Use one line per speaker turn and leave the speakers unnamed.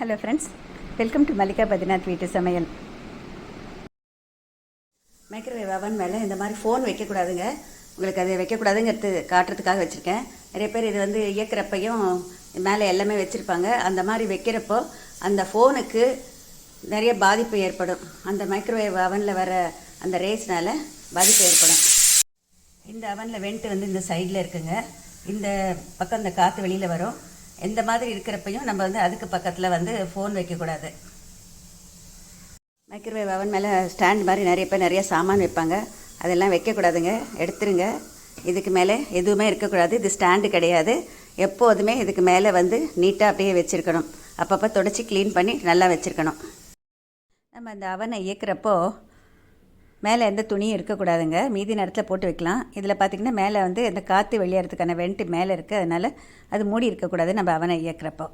Hello friends welcome to Mallika பதினாத் வீட்டு சமையல் microwave அவன் மேலே இந்த மாதிரி ஃபோன் வைக்கக்கூடாதுங்க. உங்களுக்கு அது வைக்கக்கூடாதுங்கிறது காட்டுறதுக்காக வச்சுருக்கேன். நிறைய பேர் இது வந்து இயக்குறப்பையும் மேலே எல்லாமே வச்சுருப்பாங்க. அந்த மாதிரி வைக்கிறப்போ அந்த ஃபோனுக்கு நிறைய பாதிப்பு ஏற்படும். அந்த மைக்ரோவேவ் அவனில் வர அந்த ரேஸ்னால் பாதிப்பு ஏற்படும். இந்த அவனில் வெண்ட் வந்து இந்த சைடில் இருக்குங்க. இந்த பக்கம் இந்த காற்று வெளியில் வரும். எந்த மாதிரி இருக்கிறப்பையும் நம்ம வந்து அதுக்கு பக்கத்தில் வந்து ஃபோன் வைக்கக்கூடாது. மைக்ரோவேவ் அவன் மேலே ஸ்டாண்ட் மாதிரி நிறைய பேர் நிறைய சாமான் வைப்பாங்க. அதெல்லாம் வைக்கக்கூடாதுங்க. எடுத்துருங்க. இதுக்கு மேலே எதுவுமே இருக்கக்கூடாது. இது ஸ்டாண்டு கிடையாது. எப்போதுமே இதுக்கு மேலே வந்து நீட்டாக அப்படியே வச்சுருக்கணும். அப்பப்போ தொடச்சி க்ளீன் பண்ணி நல்லா வச்சுருக்கணும். நம்ம அந்த அவனை இயக்கிறப்போ மேலே எந்த துணியும் இருக்கக்கூடாதுங்க. மீதி நேரத்தில் போட்டு வைக்கலாம். இதில் பார்த்திங்கன்னா மேலே வந்து இந்த காற்று வெளியேறதுக்கான வெண்ட்டு மேலே இருக்குது. அதனால் அது மூடி இருக்கக்கூடாது நம்ம அவனை இயக்குறப்போ.